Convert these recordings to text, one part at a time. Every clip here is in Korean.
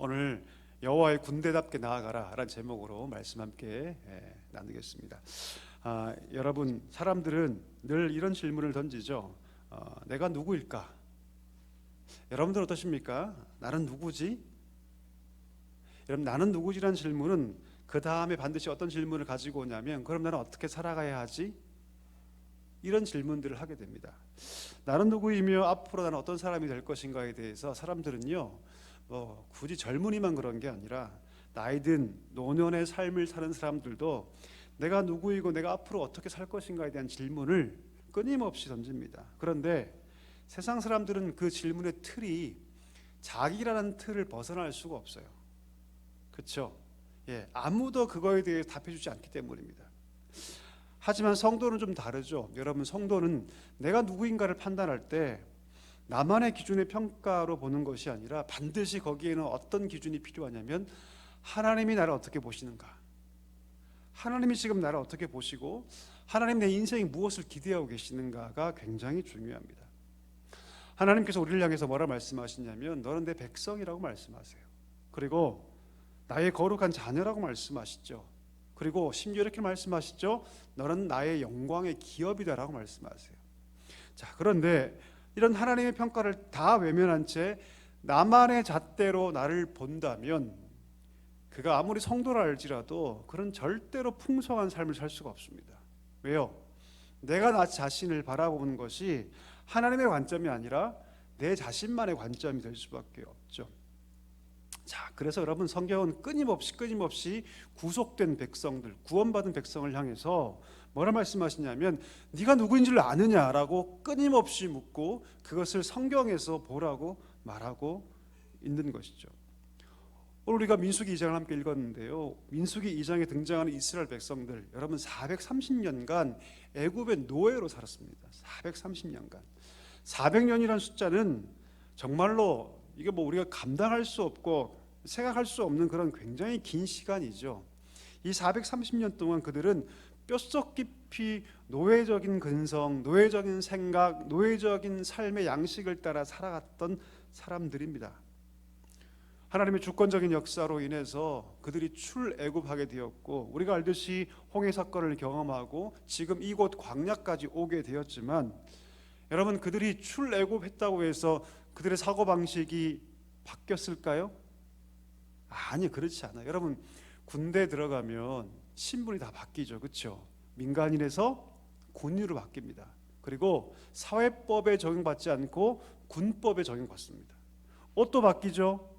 오늘 여호와의 군대답게 나아가라라는 제목으로 말씀 함께 예, 나누겠습니다. 아, 여러분 사람들은 늘 이런 질문을 던지죠. 어, 내가 누구일까? 여러분들 어떠십니까? 나는 누구지? 여러분 나는 누구지라는 질문은 그 다음에 반드시 어떤 질문을 가지고 오냐면 그럼 나는 어떻게 살아가야 하지? 이런 질문들을 하게 됩니다. 나는 누구이며 앞으로 나는 어떤 사람이 될 것인가에 대해서 사람들은요, 뭐 굳이 젊은이만 그런 게 아니라 나이든 노년의 삶을 사는 사람들도 내가 누구이고 내가 앞으로 어떻게 살 것인가에 대한 질문을 끊임없이 던집니다. 그런데 세상 사람들은 그 질문의 틀이 자기라는 틀을 벗어날 수가 없어요. 그렇죠? 예, 아무도 그거에 대해 답해주지 않기 때문입니다. 하지만 성도는 좀 다르죠. 여러분 성도는 내가 누구인가를 판단할 때 나만의 기준의 평가로 보는 것이 아니라 반드시 거기에는 어떤 기준이 필요하냐면 하나님이 나를 어떻게 보시는가. 하나님이 지금 나를 어떻게 보시고 하나님 내 인생에 무엇을 기대하고 계시는가가 굉장히 중요합니다. 하나님께서 우리를 향해서 뭐라 말씀하시냐면 너는 내 백성이라고 말씀하세요. 그리고 나의 거룩한 자녀라고 말씀하시죠. 그리고 심지어 이렇게 말씀하시죠. 너는 나의 영광의 기업이다라고 말씀하세요. 자, 그런데 이런 하나님의 평가를 다 외면한 채 나만의 잣대로 나를 본다면 그가 아무리 성도라 할지라도 그런 절대로 풍성한 삶을 살 수가 없습니다. 왜요? 내가 나 자신을 바라보는 것이 하나님의 관점이 아니라 내 자신만의 관점이 될 수밖에 없죠. 자, 그래서 여러분 성경은 끊임없이 끊임없이 구속된 백성들, 구원받은 백성을 향해서 뭐라 말씀하시냐면 네가 누구인 줄 아느냐라고 끊임없이 묻고 그것을 성경에서 보라고 말하고 있는 것이죠. 오늘 우리가 민수기 2장을 함께 읽었는데요. 민수기 2장에 등장하는 이스라엘 백성들 여러분 430년간 애굽의 노예로 살았습니다. 430년간. 400년이라는 숫자는 정말로 이게 뭐 우리가 감당할 수 없고 생각할 수 없는 그런 굉장히 긴 시간이죠. 이 430년 동안 그들은 뼛속 깊이 노예적인 근성, 노예적인 생각, 노예적인 삶의 양식을 따라 살아갔던 사람들입니다. 하나님의 주권적인 역사로 인해서 그들이 출애굽하게 되었고 우리가 알듯이 홍해 사건을 경험하고 지금 이곳 광야까지 오게 되었지만 여러분 그들이 출애굽했다고 해서 그들의 사고 방식이 바뀌었을까요? 아니 그렇지 않아요. 여러분 군대 들어가면 신분이 다 바뀌죠, 그렇죠? 민간인에서 군인으로 바뀝니다. 그리고 사회법에 적용받지 않고 군법에 적용받습니다. 옷도 바뀌죠.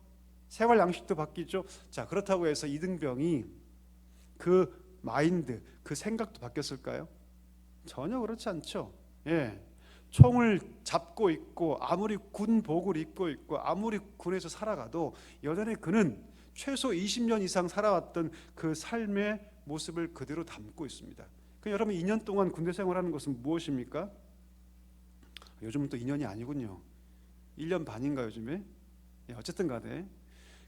생활 양식도 바뀌죠. 자 그렇다고 해서 이등병이 그 마인드, 그 생각도 바뀌었을까요? 전혀 그렇지 않죠. 예. 총을 잡고 있고 아무리 군복을 입고 있고 아무리 군에서 살아가도 여전히 그는 최소 20년 이상 살아왔던 그 삶의 모습을 그대로 담고 있습니다. 그 여러분 2년 동안 군대 생활하는 것은 무엇입니까? 요즘은 또 2년이 아니군요. 1년 반인가 요즘에? 예, 어쨌든 간에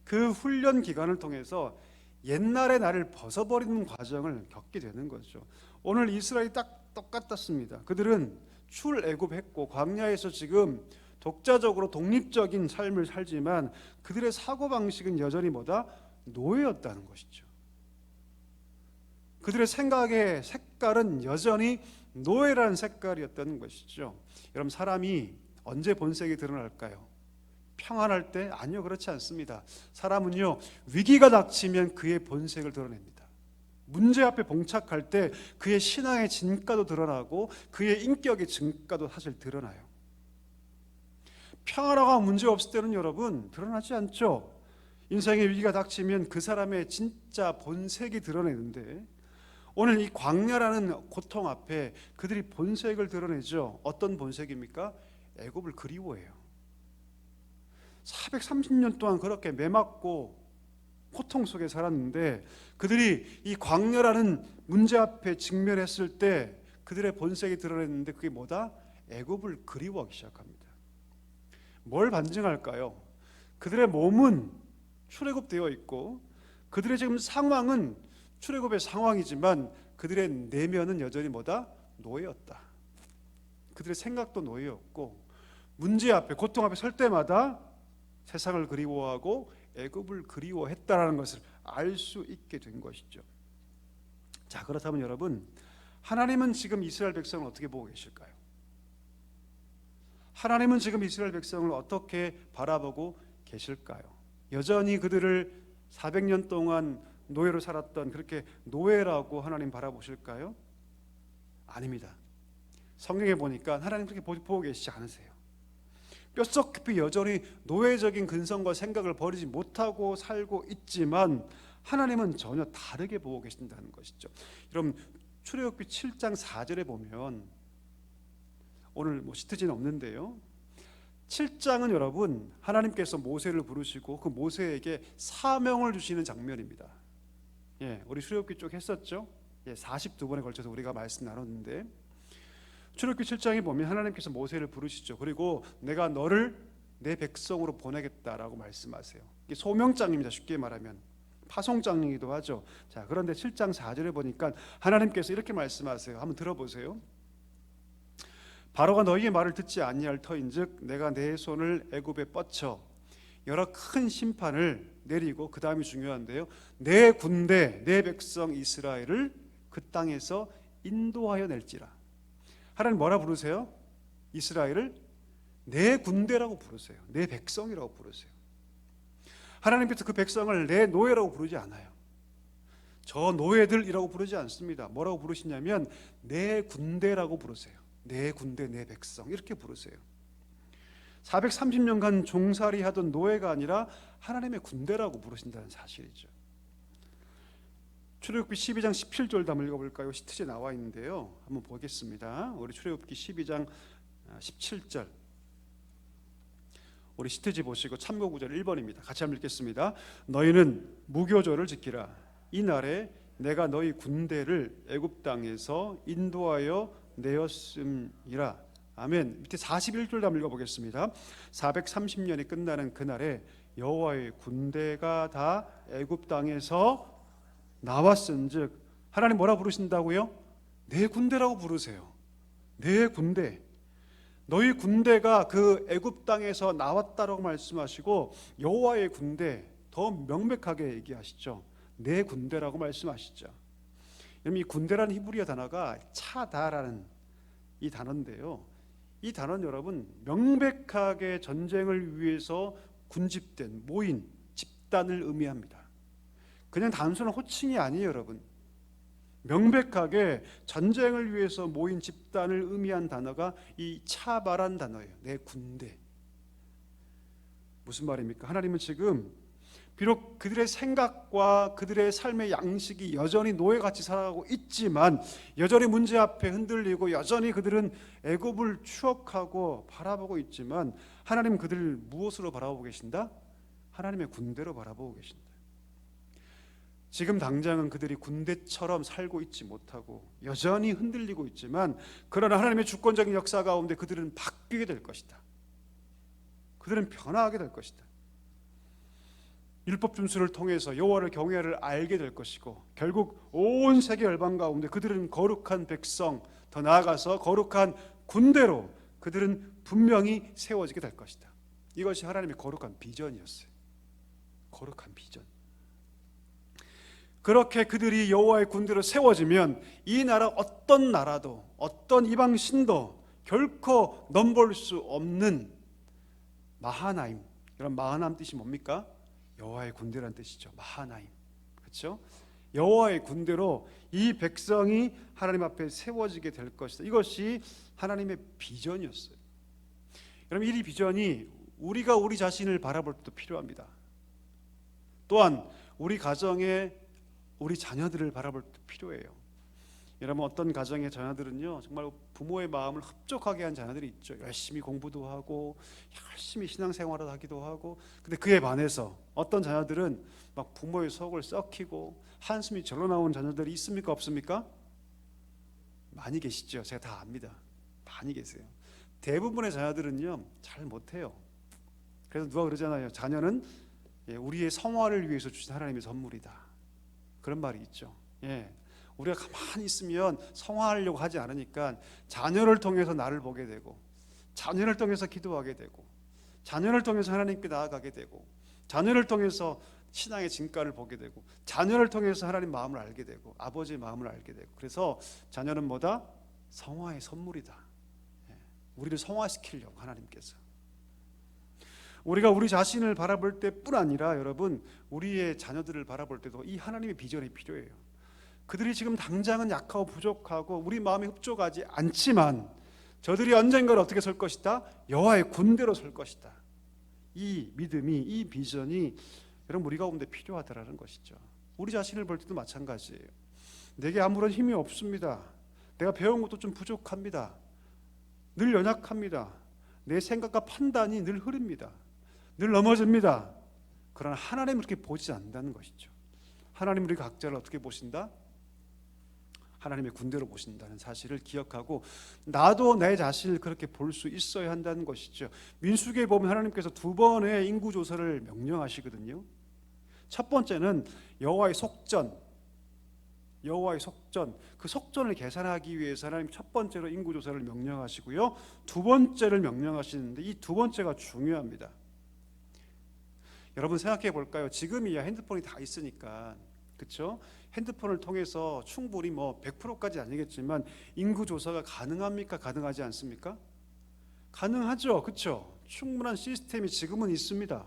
그 훈련 기간을 통해서 옛날의 나를 벗어버리는 과정을 겪게 되는 거죠. 오늘 이스라엘이 딱 똑같았습니다. 그들은 출애굽했고 광야에서 지금 독자적으로 독립적인 삶을 살지만 그들의 사고 방식은 여전히 뭐다 노예였다는 것이죠. 그들의 생각의 색깔은 여전히 노예라는 색깔이었다는 것이죠. 여러분 사람이 언제 본색이 드러날까요? 평안할 때 아니요 그렇지 않습니다. 사람은요 위기가 닥치면 그의 본색을 드러냅니다. 문제 앞에 봉착할 때 그의 신앙의 진가도 드러나고 그의 인격의 증가도 사실 드러나요. 평안하고 문제 없을 때는 여러분 드러나지 않죠. 인생의 위기가 닥치면 그 사람의 진짜 본색이 드러내는데 오늘 이 광야라는 고통 앞에 그들이 본색을 드러내죠. 어떤 본색입니까? 애굽을 그리워해요. 430년 동안 그렇게 매맞고 고통 속에 살았는데 그들이 이 광야라는 문제 앞에 직면했을 때 그들의 본색이 드러냈는데 그게 뭐다? 애굽을 그리워하기 시작합니다. 뭘 반증할까요? 그들의 몸은 출애굽되어 있고 그들의 지금 상황은 출애굽의 상황이지만 그들의 내면은 여전히 뭐다? 노예였다. 그들의 생각도 노예였고 문제 앞에 고통 앞에 설 때마다 세상을 그리워하고 애굽을 그리워했다라는 것을 알 수 있게 된 것이죠. 자, 그렇다면 여러분, 하나님은 지금 이스라엘 백성을 어떻게 보고 계실까요? 하나님은 지금 이스라엘 백성을 어떻게 바라보고 계실까요? 여전히 그들을 400년 동안 노예로 살았던 그렇게 노예라고 하나님 바라보실까요? 아닙니다. 성경에 보니까 하나님 그렇게 보- 보고 계시지 않으세요. 뼛속 깊이 여전히 노예적인 근성과 생각을 버리지 못하고 살고 있지만 하나님은 전혀 다르게 보고 계신다는 것이죠. 여러분 출애굽기 7장 4절에 보면 오늘 뭐 시트지는 없는데요. 7장은 여러분 하나님께서 모세를 부르시고 그 모세에게 사명을 주시는 장면입니다. 예, 우리 출애굽기 쪽 했었죠. 예, 42번에 걸쳐서 우리가 말씀 나눴는데 출애굽기 7장에 보면 하나님께서 모세를 부르시죠. 그리고 내가 너를 내 백성으로 보내겠다라고 말씀하세요. 이게 소명장입니다. 쉽게 말하면 파송장이기도 하죠. 자, 그런데 7장 4절에 보니까 하나님께서 이렇게 말씀하세요. 한번 들어보세요. 바로가 너희의 말을 듣지 아니할 터인즉 내가 내 손을 애굽에 뻗쳐 여러 큰 심판을 내리고 그 다음이 중요한데요. 내 군대 내 백성 이스라엘을 그 땅에서 인도하여 낼지라. 하나님 뭐라 부르세요? 이스라엘을 내 군대라고 부르세요. 내 백성이라고 부르세요. 하나님께서 그 백성을 내 노예라고 부르지 않아요. 저 노예들이라고 부르지 않습니다. 뭐라고 부르시냐면 내 군대라고 부르세요. 내 군대, 내 백성 이렇게 부르세요. 430년간 종살이 하던 노예가 아니라 하나님의 군대라고 부르신다는 사실이죠. 출애굽기 12장 17절 한번 읽어볼까요? 시트에 나와 있는데요. 한번 보겠습니다. 우리 출애굽기 12장 17절. 우리 시트지 보시고 참고 구절 1번입니다. 같이 한번 읽겠습니다. 너희는 무교절을 지키라. 이 날에 내가 너희 군대를 애굽 땅에서 인도하여 내었음이라. 아멘. 밑에 41절 한번 읽어 보겠습니다. 430년이 끝나는 그날에 여호와의 군대가 다 애굽 땅에서 나왔은즉 하나님 뭐라 부르신다고요? 내 군대라고 부르세요. 내 군대. 너희 군대가 그 애굽 땅에서 나왔다라고 말씀하시고 여호와의 군대 더 명백하게 얘기하시죠. 내 군대라고 말씀하시죠. 이 군대라는 히브리어 단어가 차다라는 이 단어인데요. 이 단어는 여러분 명백하게 전쟁을 위해서 군집된 모인 집단을 의미합니다. 그냥 단순한 호칭이 아니에요, 여러분. 명백하게 전쟁을 위해서 모인 집단을 의미한 단어가 이 차바란 단어예요. 내 군대. 무슨 말입니까? 하나님은 지금 비록 그들의 생각과 그들의 삶의 양식이 여전히 노예같이 살아가고 있지만 여전히 문제 앞에 흔들리고 여전히 그들은 애굽을 추억하고 바라보고 있지만 하나님 그들을 무엇으로 바라보고 계신다? 하나님의 군대로 바라보고 계신다. 지금 당장은 그들이 군대처럼 살고 있지 못하고 여전히 흔들리고 있지만 그러나 하나님의 주권적인 역사 가운데 그들은 바뀌게 될 것이다. 그들은 변화하게 될 것이다. 율법 준수를 통해서 여호와를 경외를 알게 될 것이고 결국 온 세계 열방 가운데 그들은 거룩한 백성 더 나아가서 거룩한 군대로 그들은 분명히 세워지게 될 것이다. 이것이 하나님의 거룩한 비전이었어요. 거룩한 비전. 그렇게 그들이 여호와의 군대로 세워지면 이 나라 어떤 나라도 어떤 이방 신도 결코 넘볼 수 없는 마하나임. 여러분 마하나임 뜻이 뭡니까? 여호와의 군대라는 뜻이죠. 마하나임. 그렇죠? 여호와의 군대로 이 백성이 하나님 앞에 세워지게 될 것이다. 이것이 하나님의 비전이었어요. 여러분 이 비전이 우리가 우리 자신을 바라볼 때도 필요합니다. 또한 우리 가정에 우리 자녀들을 바라볼 때 필요해요. 여러분 어떤 가정의 자녀들은요 정말 부모의 마음을 흡족하게 한 자녀들이 있죠. 열심히 공부도 하고 열심히 신앙생활을 하기도 하고 근데 그에 반해서 어떤 자녀들은 막 부모의 속을 썩히고 한숨이 절로 나온 자녀들이 있습니까 없습니까? 많이 계시죠. 제가 다 압니다. 많이 계세요. 대부분의 자녀들은요 잘 못해요. 그래서 누가 그러잖아요. 자녀는 예, 우리의 성화를 위해서 주신 하나님의 선물이다. 그런 말이 있죠. 예. 우리가 가만히 있으면 성화하려고 하지 않으니까 자녀를 통해서 나를 보게 되고 자녀를 통해서 기도하게 되고 자녀를 통해서 하나님께 나아가게 되고 자녀를 통해서 신앙의 진가를 보게 되고 자녀를 통해서 하나님 마음을 알게 되고 아버지의 마음을 알게 되고 그래서 자녀는 뭐다? 성화의 선물이다. 예, 우리를 성화시키려고 하나님께서 우리가 우리 자신을 바라볼 때뿐 아니라 여러분 우리의 자녀들을 바라볼 때도 이 하나님의 비전이 필요해요. 그들이 지금 당장은 약하고 부족하고 우리 마음에 흡족하지 않지만 저들이 언젠가 어떻게 설 것이다? 여호와의 군대로 설 것이다. 이 믿음이 이 비전이 여러분 우리 가운데 필요하다라는 것이죠. 우리 자신을 볼 때도 마찬가지예요. 내게 아무런 힘이 없습니다. 내가 배운 것도 좀 부족합니다. 늘 연약합니다. 내 생각과 판단이 늘 흐릅니다. 늘 넘어집니다. 그러나 하나님을 그렇게 보지 않는다는 것이죠. 하나님 우리 각자를 어떻게 보신다? 하나님의 군대로 보신다는 사실을 기억하고 나도 내 자신을 그렇게 볼 수 있어야 한다는 것이죠. 민수기에 보면 하나님께서 두 번의 인구 조사를 명령하시거든요. 첫 번째는 여호와의 속전, 여호와의 속전, 그 속전을 계산하기 위해서 하나님 첫 번째로 인구 조사를 명령하시고요. 두 번째를 명령하시는데 이 두 번째가 중요합니다. 여러분 생각해 볼까요? 지금이야 핸드폰이 다 있으니까 그렇죠? 핸드폰을 통해서 충분히 뭐 100%까지 아니겠지만 인구 조사가 가능합니까? 가능하지 않습니까? 가능하죠. 그렇죠? 충분한 시스템이 지금은 있습니다.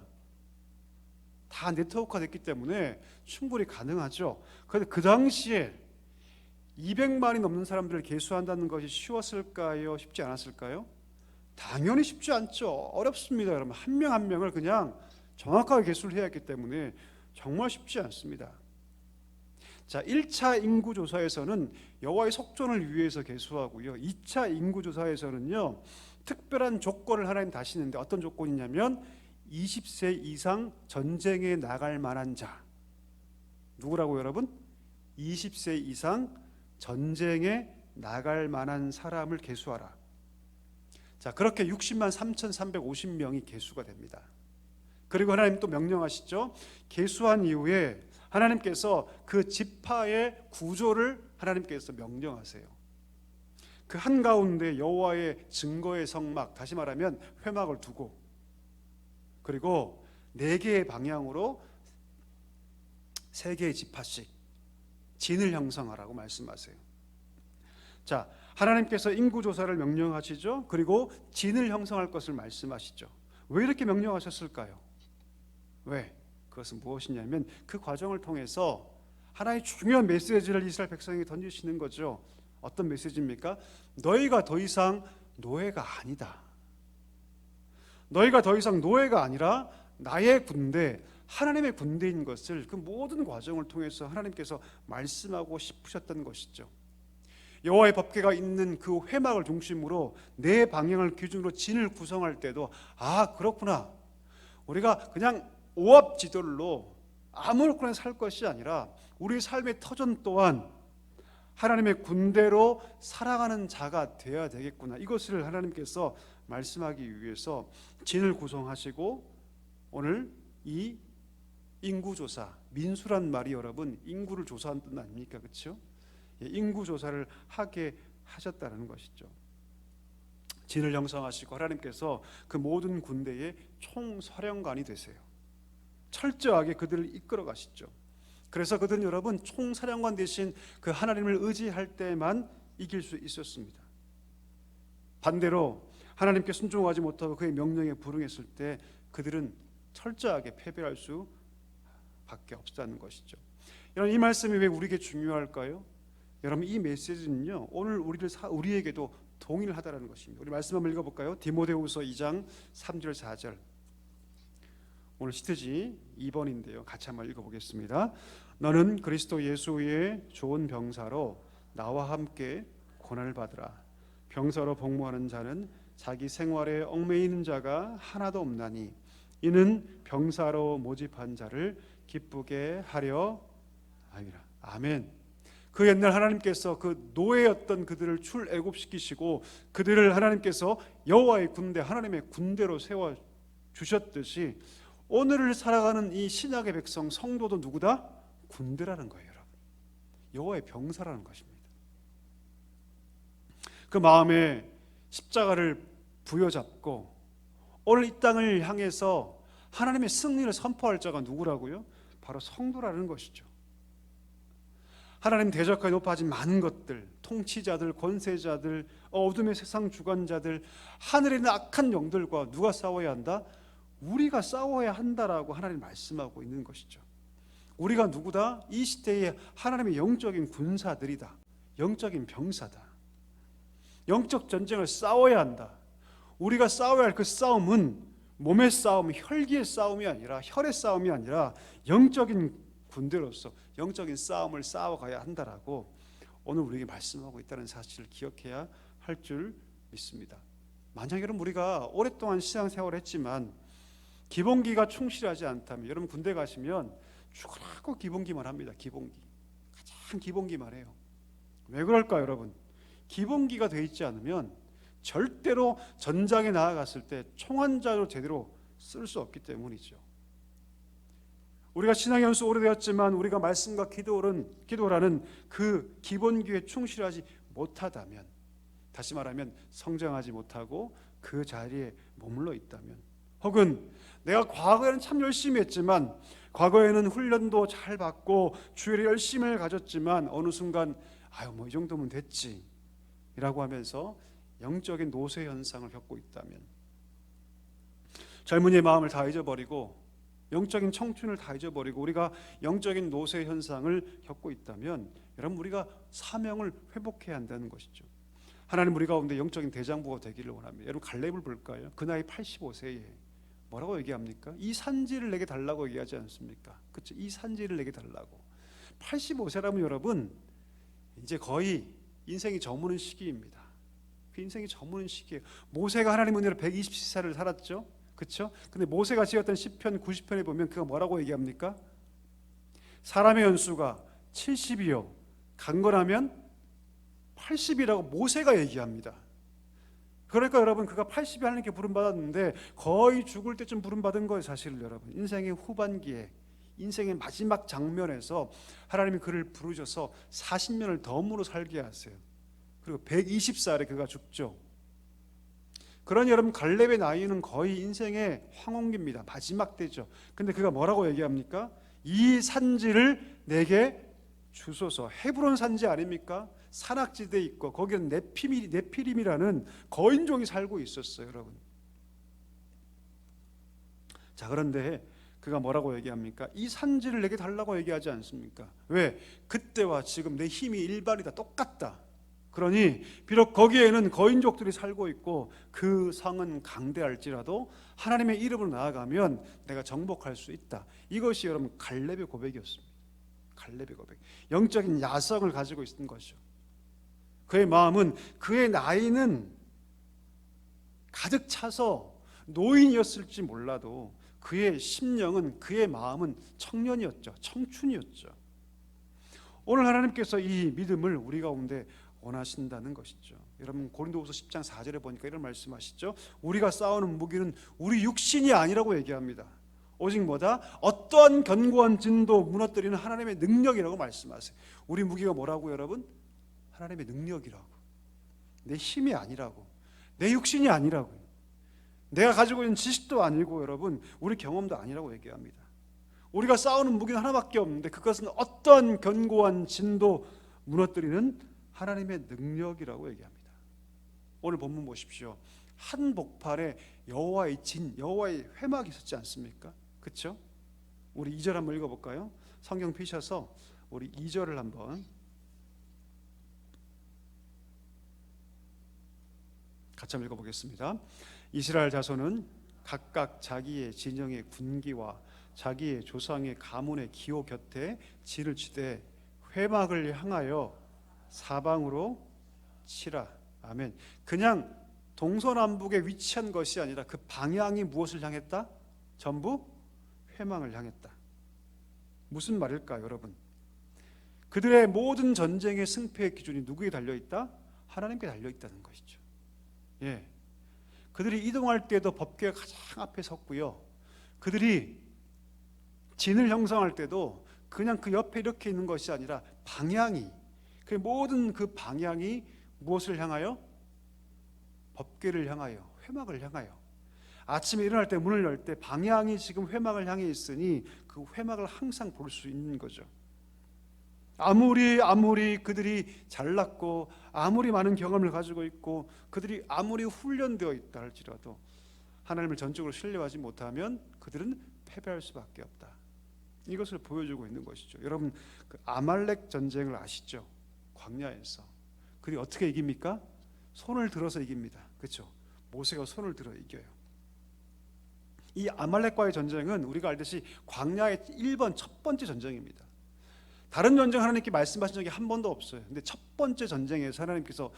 다 네트워크가 됐기 때문에 충분히 가능하죠. 그런데 그 당시에 200만이 넘는 사람들을 계수한다는 것이 쉬웠을까요? 쉽지 않았을까요? 당연히 쉽지 않죠. 어렵습니다. 여러분 한 명 한 명을 그냥 정확하게 개수를 해야 했기 때문에 정말 쉽지 않습니다. 자, 1차 인구 조사에서는 여호와의 속전을 위해서 개수하고요. 2차 인구 조사에서는요. 특별한 조건을 하나님 다시는데 어떤 조건이냐면 20세 이상 전쟁에 나갈 만한 자. 누구라고 여러분? 20세 이상 전쟁에 나갈 만한 사람을 개수하라. 자, 그렇게 60만 3,350명이 개수가 됩니다. 그리고 하나님 또 명령하시죠. 개수한 이후에 하나님께서 그 지파의 구조를 하나님께서 명령하세요. 그 한가운데 여호와의 증거의 성막 다시 말하면 회막을 두고 그리고 네 개의 방향으로 세 개의 지파씩 진을 형성하라고 말씀하세요. 자, 하나님께서 인구 조사를 명령하시죠. 그리고 진을 형성할 것을 말씀하시죠. 왜 이렇게 명령하셨을까요? 왜? 그것은 무엇이냐면 그 과정을 통해서 하나의 중요한 메시지를 이스라엘 백성에게 던지시는 거죠. 어떤 메시지입니까? 너희가 더 이상 노예가 아니다. 너희가 더 이상 노예가 아니라 나의 군대, 하나님의 군대인 것을 그 모든 과정을 통해서 하나님께서 말씀하고 싶으셨던 것이죠. 여호와의 법궤가 있는 그 회막을 중심으로 내 방향을 기준으로 진을 구성할 때도 아 그렇구나. 우리가 그냥 오합 지졸로 아무렇거나 살 것이 아니라 우리 삶의 터전 또한 하나님의 군대로 살아가는 자가 되어야 되겠구나. 이것을 하나님께서 말씀하기 위해서 진을 구성하시고 오늘 이 인구 조사 민수란 말이 여러분 인구를 조사한 뜻 아닙니까? 그렇죠? 인구 조사를 하게 하셨다는 것이죠. 진을 형성하시고 하나님께서 그 모든 군대의 총사령관이 되세요. 철저하게 그들을 이끌어 가시죠. 그래서 그들은 여러분 총사령관 대신 그 하나님을 의지할 때만 이길 수 있었습니다. 반대로 하나님께 순종하지 못하고 그의 명령에 불응했을 때 그들은 철저하게 패배할 수 밖에 없다는 것이죠. 여러분 이 말씀이 왜 우리에게 중요할까요? 여러분 이 메시지는요 오늘 우리를 사, 우리에게도 동일하다라는 것입니다. 우리 말씀 한번 읽어 볼까요? 디모데후서 2장 3절 4절. 오늘 시트지 2번인데요. 같이 한번 읽어보겠습니다. 너는 그리스도 예수의 좋은 병사로 나와 함께 고난을 받으라. 병사로 복무하는 자는 자기 생활에 얽매이는 자가 하나도 없나니 이는 병사로 모집한 자를 기쁘게 하려 함이라. 아멘. 그 옛날 하나님께서 그 노예였던 그들을 출애굽시키시고 그들을 하나님께서 여호와의 군대 하나님의 군대로 세워 주셨듯이 오늘을 살아가는 이 신약의 백성 성도도 누구다? 군대라는 거예요, 여러분. 여호와의 병사라는 것입니다. 그 마음에 십자가를 부여잡고 오늘 이 땅을 향해서 하나님의 승리를 선포할 자가 누구라고요? 바로 성도라는 것이죠. 하나님 대적하에 높아진 많은 것들, 통치자들, 권세자들, 어둠의 세상 주관자들, 하늘에 있는 악한 영들과 누가 싸워야 한다? 우리가 싸워야 한다라고 하나님 말씀하고 있는 것이죠. 우리가 누구다? 이 시대의 하나님의 영적인 군사들이다. 영적인 병사다. 영적 전쟁을 싸워야 한다. 우리가 싸워야 할 그 싸움은 몸의 싸움, 혈기의 싸움이 아니라 혈의 싸움이 아니라 영적인 군대로서 영적인 싸움을 싸워가야 한다라고 오늘 우리에게 말씀하고 있다는 사실을 기억해야 할 줄 믿습니다. 만약 여러분 우리가 오랫동안 신앙생활을 했지만 기본기가 충실하지 않다면 여러분 군대 가시면 죽으라고 기본기만 합니다. 기본기 가장 기본기만 해요. 왜 그럴까요, 여러분? 기본기가 돼 있지 않으면 절대로 전장에 나아갔을 때 총환자로 제대로 쓸 수 없기 때문이죠. 우리가 신앙 연수 오래되었지만 우리가 말씀과 기도는 기도라는 그 기본기에 충실하지 못하다면 다시 말하면 성장하지 못하고 그 자리에 머물러 있다면 혹은 내가 과거에는 참 열심히 했지만 과거에는 훈련도 잘 받고 주일에 열심을 가졌지만 어느 순간 아유 뭐 이 정도면 됐지 이라고 하면서 영적인 노쇠 현상을 겪고 있다면 젊은이의 마음을 다 잊어버리고 영적인 청춘을 다 잊어버리고 우리가 영적인 노쇠 현상을 겪고 있다면 여러분 우리가 사명을 회복해야 한다는 것이죠. 하나님 우리 가운데 영적인 대장부가 되기를 원합니다. 여러분 갈렙을 볼까요? 그 나이 85세에 뭐라고 얘기합니까? 이 산지를 내게 달라고 얘기하지 않습니까? 그렇죠? 이 산지를 내게 달라고. 85세라면 여러분 이제 거의 인생이 저무는 시기입니다. 그 인생이 저무는 시기예요. 모세가 하나님 은혜로 120세를 살았죠. 그렇죠? 근데 모세가 지었던 시편 90편에 보면 그가 뭐라고 얘기합니까? 사람의 연수가 70이요. 강건하면 80이라고 모세가 얘기합니다. 그러니까 여러분 그가 80이 하나님께 부름 받았는데 거의 죽을 때쯤 부름 받은 거예요, 사실 여러분. 인생의 후반기에 인생의 마지막 장면에서 하나님이 그를 부르셔서 40년을 덤으로 살게 하세요. 그리고 120살에 그가 죽죠. 그러니 여러분 갈렙의 나이는 거의 인생의 황혼기입니다. 마지막 때죠. 근데 그가 뭐라고 얘기합니까? 이 산지를 내게 주소서. 헤브론 산지 아닙니까? 산악지대 있고 거기는 네피미, 네피림이라는 거인종이 살고 있었어요, 여러분. 자 그런데 그가 뭐라고 얘기합니까? 이 산지를 내게 달라고 얘기하지 않습니까? 왜? 그때와 지금 내 힘이 일반이다 똑같다. 그러니 비록 거기에는 거인족들이 살고 있고 그 성은 강대할지라도 하나님의 이름으로 나아가면 내가 정복할 수 있다. 이것이 여러분 갈렙의 고백이었습니다. 갈렙의 고백. 영적인 야성을 가지고 있는 것이죠. 그의 마음은 그의 나이는 가득 차서 노인이었을지 몰라도 그의 심령은 그의 마음은 청년이었죠. 청춘이었죠. 오늘 하나님께서 이 믿음을 우리 가운데 원하신다는 것이죠. 여러분 고린도후서 10장 4절에 보니까 이런 말씀하시죠. 우리가 싸우는 무기는 우리 육신이 아니라고 얘기합니다. 오직 뭐다? 어떠한 견고한 진도 무너뜨리는 하나님의 능력이라고 말씀하세요. 우리 무기가 뭐라고 여러분? 하나님의 능력이라고. 내 힘이 아니라고. 내 육신이 아니라고. 내가 가지고 있는 지식도 아니고 여러분, 우리 경험도 아니라고 얘기합니다. 우리가 싸우는 무기는 하나밖에 없는데 그것은 어떠한 견고한 진도 무너뜨리는 하나님의 능력이라고 얘기합니다. 오늘 본문 보십시오. 한 복팔에 여호와의 진, 여호와의 회막이 있었지 않습니까? 그렇죠? 우리 2절 한번 읽어 볼까요? 성경 피셔서 우리 2절을 한번 같이 한번 읽어 보겠습니다. 이스라엘 자손은 각각 자기의 진영의 군기와 자기의 조상의 가문의 기호 곁에 진을 치되 회막을 향하여 사방으로 치라. 아멘. 그냥 동서남북에 위치한 것이 아니라 그 방향이 무엇을 향했다? 전부 회망을 향했다. 무슨 말일까요, 여러분? 그들의 모든 전쟁의 승패의 기준이 누구에 달려 있다? 하나님께 달려 있다는 것이죠. 예. 그들이 이동할 때도 법궤가 가장 앞에 섰고요. 그들이 진을 형성할 때도 그냥 그 옆에 이렇게 있는 것이 아니라 방향이 그 모든 그 방향이 무엇을 향하여 법궤를 향하여 회막을 향하여 아침에 일어날 때 문을 열 때 방향이 지금 회막을 향해 있으니 그 회막을 항상 볼 수 있는 거죠. 아무리 아무리 그들이 잘났고 아무리 많은 경험을 가지고 있고 그들이 아무리 훈련되어 있다 할지라도 하나님을 전적으로 신뢰하지 못하면 그들은 패배할 수밖에 없다. 이것을 보여주고 있는 것이죠. 여러분 그 아말렉 전쟁을 아시죠? 광야에서 그들이 어떻게 이깁니까? 손을 들어서 이깁니다. 그렇죠? 모세가 손을 들어 이겨요. 이 아말렉과의 전쟁은 우리가 알듯이 광야의 1번 첫 번째 전쟁입니다. 다른 전쟁 하나님께 말씀하신 적이 한 번도 없어요. 근데 첫 번째 전쟁에서 하나님께서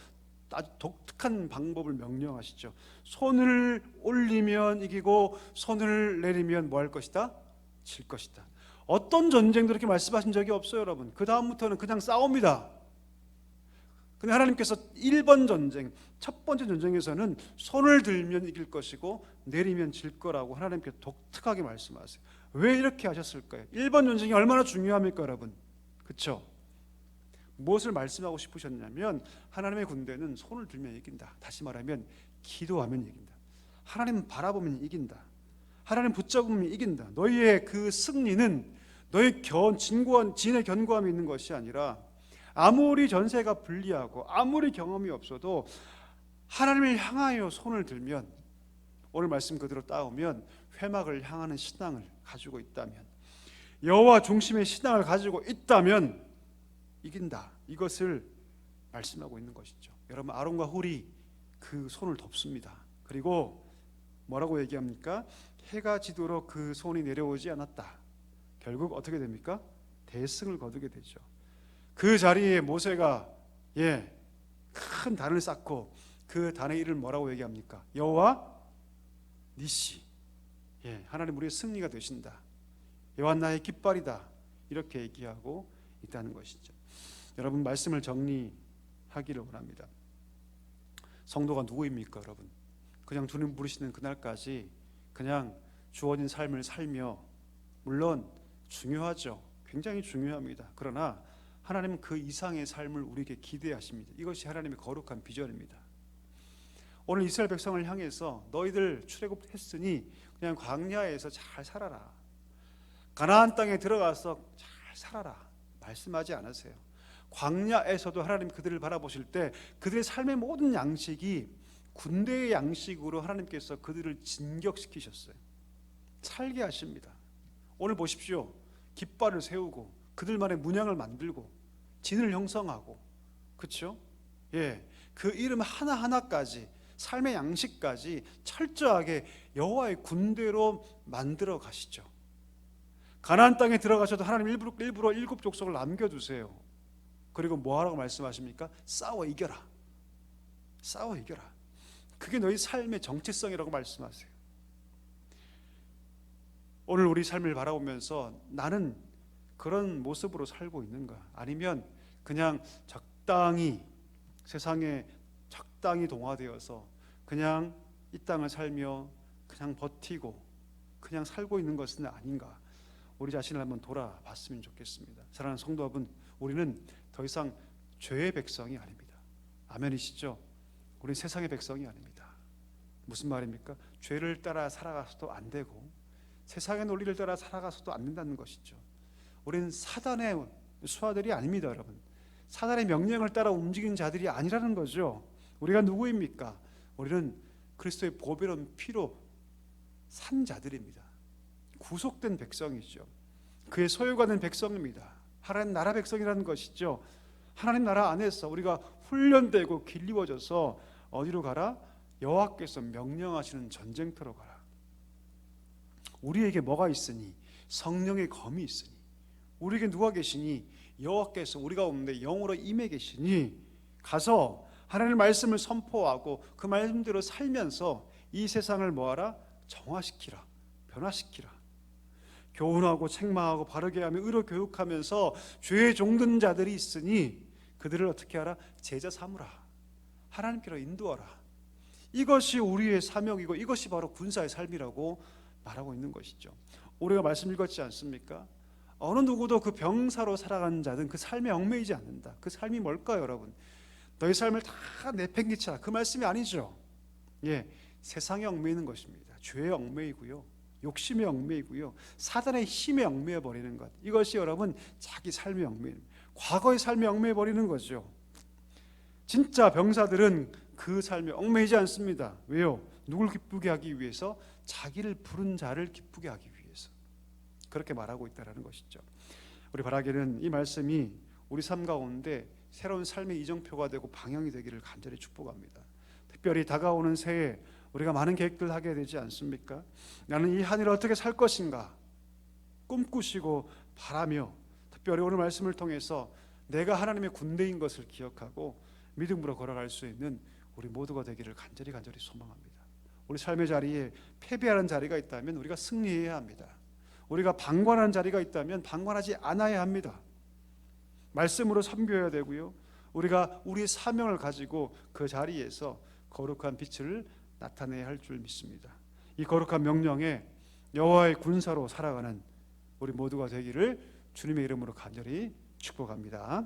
아주 독특한 방법을 명령하시죠. 손을 올리면 이기고 손을 내리면 뭐 할 것이다? 질 것이다. 어떤 전쟁도 이렇게 말씀하신 적이 없어요, 여러분. 그 다음부터는 그냥 싸웁니다. 근데 하나님께서 1번 전쟁, 첫 번째 전쟁에서는 손을 들면 이길 것이고 내리면 질 거라고 하나님께 독특하게 말씀하세요. 왜 이렇게 하셨을까요? 1번 전쟁이 얼마나 중요합니까, 여러분? 그렇죠? 무엇을 말씀하고 싶으셨냐면 하나님의 군대는 손을 들면 이긴다. 다시 말하면 기도하면 이긴다. 하나님 바라보면 이긴다. 하나님 붙잡으면 이긴다. 너희의 그 승리는 너희 견 진고한 진의 견고함이 있는 것이 아니라 아무리 전세가 불리하고 아무리 경험이 없어도 하나님을 향하여 손을 들면 오늘 말씀 그대로 따오면 회막을 향하는 신앙을 가지고 있다면 여호와 중심의 신앙을 가지고 있다면 이긴다. 이것을 말씀하고 있는 것이죠. 여러분 아론과 홀이 그 손을 덮습니다. 그리고 뭐라고 얘기합니까? 해가 지도록 그 손이 내려오지 않았다. 결국 어떻게 됩니까? 대승을 거두게 되죠. 그 자리에 모세가 예, 큰 단을 쌓고 그 단의 이름을 뭐라고 얘기합니까? 여호와 니시. 예, 하나님 우리의 승리가 되신다. 여호와 나의 깃발이다. 이렇게 얘기하고 있다는 것이죠. 여러분 말씀을 정리하기를 원합니다. 성도가 누구입니까, 여러분? 그냥 주님 부르시는 그날까지 그냥 주어진 삶을 살며 물론 중요하죠. 굉장히 중요합니다. 그러나 하나님은 그 이상의 삶을 우리에게 기대하십니다. 이것이 하나님의 거룩한 비전입니다. 오늘 이스라엘 백성을 향해서 너희들 출애굽했으니 그냥 광야에서 잘 살아라. 가나안 땅에 들어가서 잘 살아라. 말씀하지 않으세요. 광야에서도 하나님 그들을 바라보실 때 그들의 삶의 모든 양식이 군대의 양식으로 하나님께서 그들을 진격시키셨어요. 살게 하십니다. 오늘 보십시오. 깃발을 세우고 그들만의 문양을 만들고 진을 형성하고 그렇죠? 예. 그 이름 하나하나까지 삶의 양식까지 철저하게 여호와의 군대로 만들어 가시죠. 가나안 땅에 들어가셔도 하나님 일부러, 일부러 일곱 족속을 남겨 두세요. 그리고 뭐 하라고 말씀하십니까? 싸워 이겨라. 싸워 이겨라. 그게 너희 삶의 정체성이라고 말씀하세요. 오늘 우리 삶을 바라보면서 나는 그런 모습으로 살고 있는가? 아니면 그냥 적당히 세상에 적당히 동화되어서 그냥 이 땅을 살며 그냥 버티고 그냥 살고 있는 것은 아닌가? 우리 자신을 한번 돌아봤으면 좋겠습니다. 사랑하는 성도 여러분, 우리는 더 이상 죄의 백성이 아닙니다. 아멘이시죠? 우리 세상의 백성이 아닙니다. 무슨 말입니까? 죄를 따라 살아가서도 안 되고 세상의 논리를 따라 살아가서도 안 된다는 것이죠. 우리는 사단의 수하들이 아닙니다, 여러분. 사단의 명령을 따라 움직이는 자들이 아니라는 거죠. 우리가 누구입니까? 우리는 그리스도의 보배로운 피로 산 자들입니다. 구속된 백성이죠. 그의 소유가 된 백성입니다. 하나님 나라 백성이라는 것이죠. 하나님 나라 안에서 우리가 훈련되고 길리워져서 어디로 가라? 여호와께서 명령하시는 전쟁터로 가라. 우리에게 뭐가 있으니 성령의 검이 있으니 우리에게 누가 계시니 여호와께서 우리가 없는데 영으로 임해 계시니 가서 하나님의 말씀을 선포하고 그 말씀대로 살면서 이 세상을 뭐하라 정화시키라 변화시키라 교훈하고 책망하고 바르게 하며 의로 교육하면서 죄에 종든 자들이 있으니 그들을 어떻게 하라 제자 삼으라 하나님께로 인도하라 이것이 우리의 사명이고 이것이 바로 군사의 삶이라고 말하고 있는 것이죠. 우리가 말씀 읽었지 않습니까? 어느 누구도 그 병사로 살아가는 자는 그 삶에 얽매이지 않는다. 그 삶이 뭘까요, 여러분? 너희 삶을 다 내팽개쳐라. 그 말씀이 아니죠. 예, 세상에 얽매이는 것입니다. 죄의 얽매이고요. 욕심의 얽매이고요. 사단의 힘에 얽매여 버리는 것. 이것이 여러분 자기 삶의 얽매. 과거의 삶에 얽매여 버리는 거죠. 진짜 병사들은 그 삶에 얽매이지 않습니다. 왜요? 누굴 기쁘게 하기 위해서 자기를 부른 자를 기쁘게 하기 위해서 그렇게 말하고 있다라는 것이죠. 우리 바라기는 이 말씀이 우리 삶 가운데 새로운 삶의 이정표가 되고 방향이 되기를 간절히 축복합니다. 특별히 다가오는 새해 우리가 많은 계획들 하게 되지 않습니까? 나는 이한 해를 어떻게 살 것인가 꿈꾸시고 바라며 특별히 오늘 말씀을 통해서 내가 하나님의 군대인 것을 기억하고 믿음으로 걸어갈 수 있는 우리 모두가 되기를 간절히 간절히 소망합니다. 우리 삶의 자리에 패배하는 자리가 있다면 우리가 승리해야 합니다. 우리가 방관하는 자리가 있다면 방관하지 않아야 합니다. 말씀으로 섬겨야 되고요. 우리가 우리의 사명을 가지고 그 자리에서 거룩한 빛을 나타내야 할 줄 믿습니다. 이 거룩한 명령에 여호와의 군사로 살아가는 우리 모두가 되기를 주님의 이름으로 간절히 축복합니다.